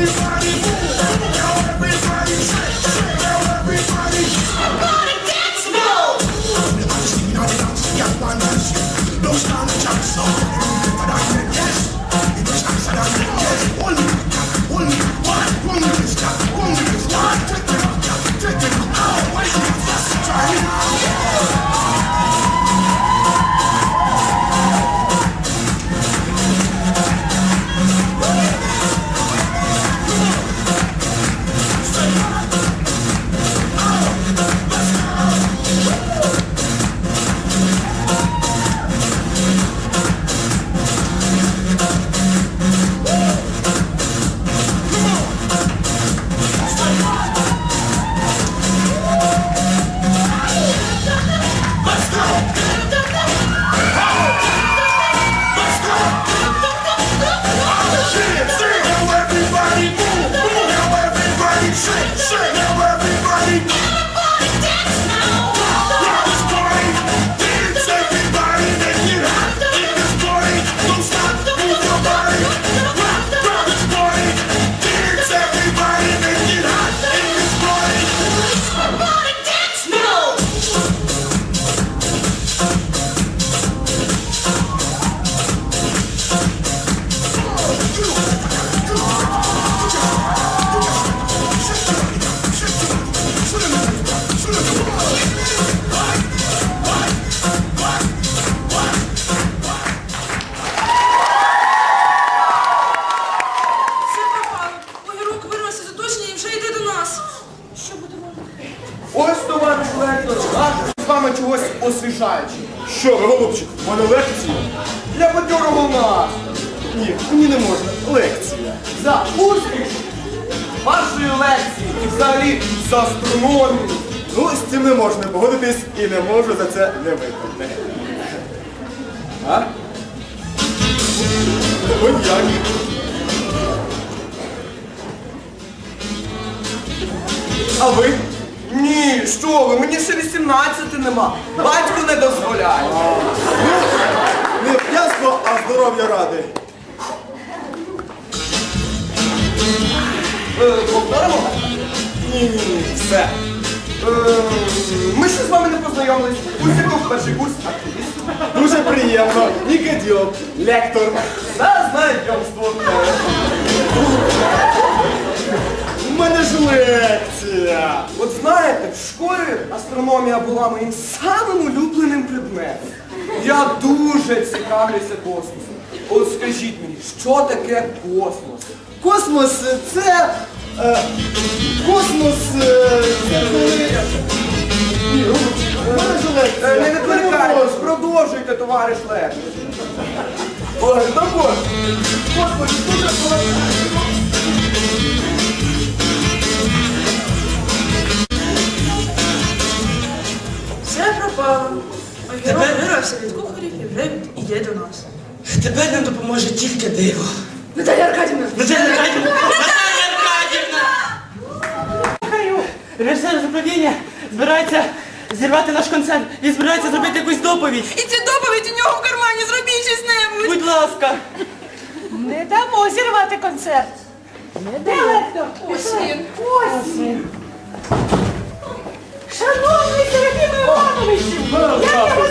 everybody Ось товариш лектор, а з вами чогось освіжаючи. Що ви, голубчик, в мене лекція? Для бадьорого настрою. Ні, мені не можна. Лекція. За успіх вашої лекції і взагалі за астрономію. Ну, з цим не можна погодитись і не можу за це не виправити. А? Ось як. А ви? Ні, що ви, мені ще 18 нема. Батько не дозволяє. Ну, не п'янство, а здоров'я ради. Е, повторимо? Ні, ні, ні, все. Е, ми ще з вами не познайомились. Курсиков, перший курс, активіст. Дуже приємно. Нікоділ, лектор. За знайомство. Школі астрономія була моїм самим улюбленим предметом. Я дуже цікавлюся космосом. От скажіть мені, що таке космос? Космос це. Е, космос е, це коли. Ні, голубчик, у мене ж лекція. Е, не відволікайтесь, продовжуйте, товариш лектор. Ой, ну боже. Господи, дуже Все Огірок вирвався від кухарів і вже йде до нас. Тепер нам допоможе тільки диво. Наталя Аркадівна! Наталя Аркадівна! Наталя Аркадівна! Режисер з управління збирається зірвати наш концерт і збирається зробити якусь доповідь. І ця доповідь у нього в кармані, зробіть щось небудь! Будь ласка. Не дамо зірвати концерт. Де лектор? Ось він. Ось він. Шановний Серафім Івановичу, я його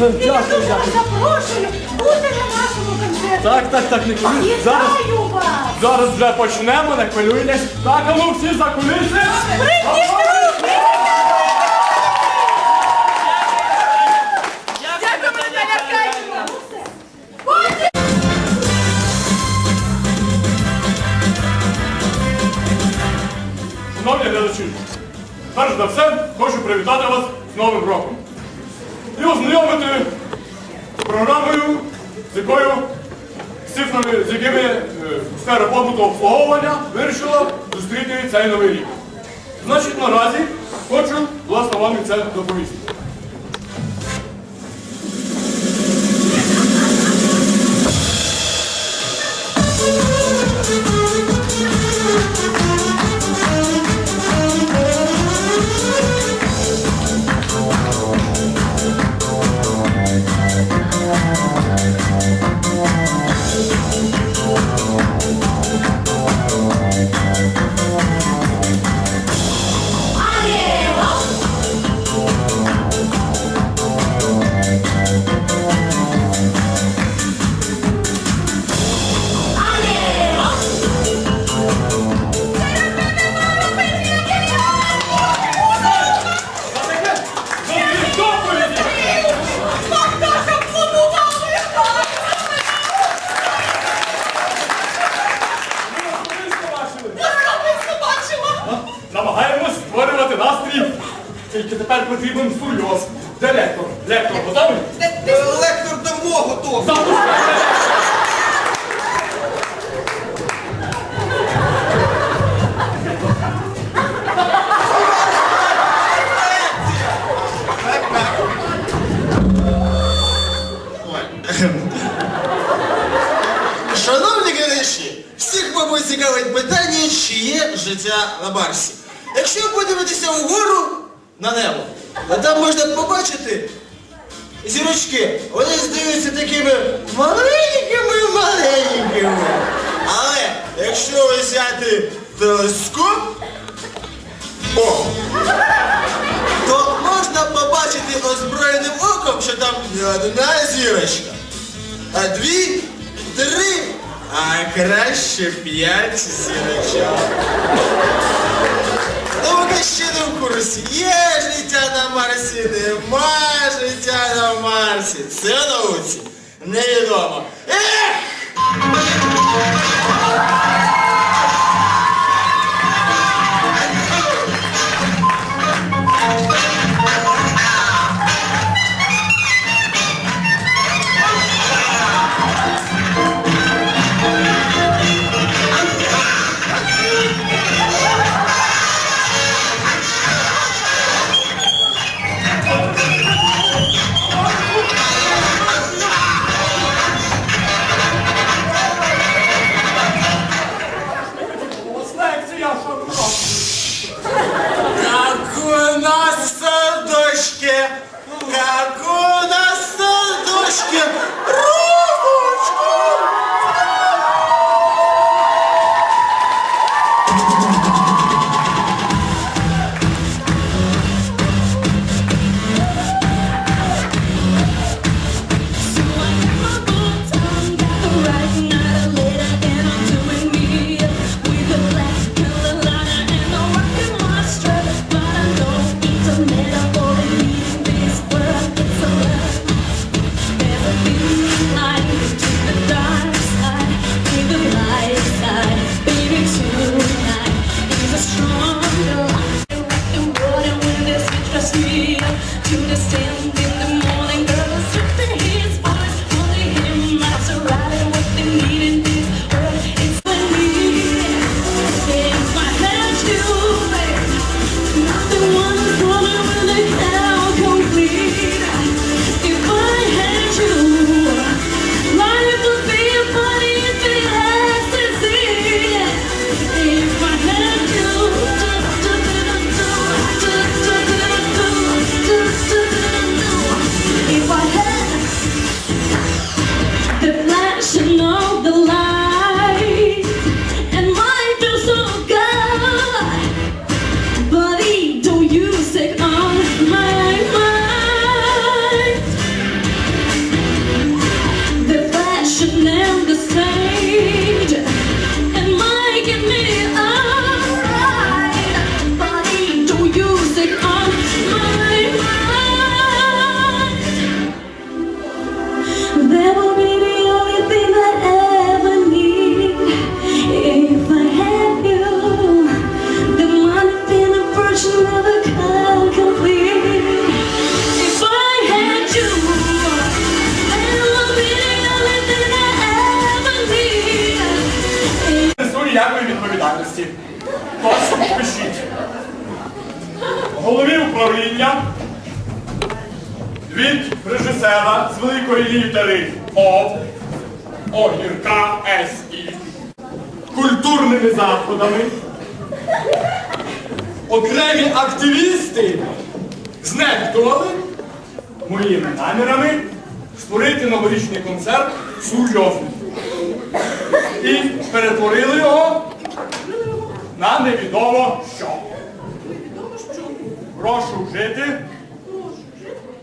нас. І я дуже вас запрошую бути на нашому концерті. Так, так, так, не хвилюйтесь. Зараз, Вітаю вас. зараз вже почнемо, не хвилюйтесь. Так, а ну всі за куліси. Дякую, Наталя Аркадівна! Шановні глядачі, перш за все хочу привітати вас з Новим роком і ознайомити з програмою, з якою цифрами, з якими е, сфера побуту обслуговування вирішила зустріти цей новий рік. Значить, наразі хочу власне вам це доповісти. Життя на Марсі. Якщо подивитися вгору на небо, то там можна побачити зірочки. Вони здаються такими маленькими, маленькими. Але якщо взяти телескоп, о, то можна побачити озброєним оком, що там не одна зірочка, а дві, три, а краще п'ять зірочок. Ну, ще не в курсі. Є життя на Марсі, нема життя на Марсі. Це науці невідомо. Ех! ніякої відповідальності. Тож пишіть. Голові управління від режисера з великої літери О, Огірка СІ, культурними заходами. Окремі активісти знехтували моїми намірами створити новорічний концерт серйозний і перетворили його на невідомо що. Прошу вжити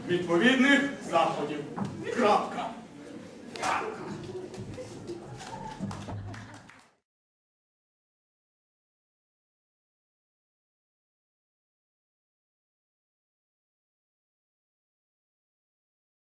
відповідних заходів. Крапка.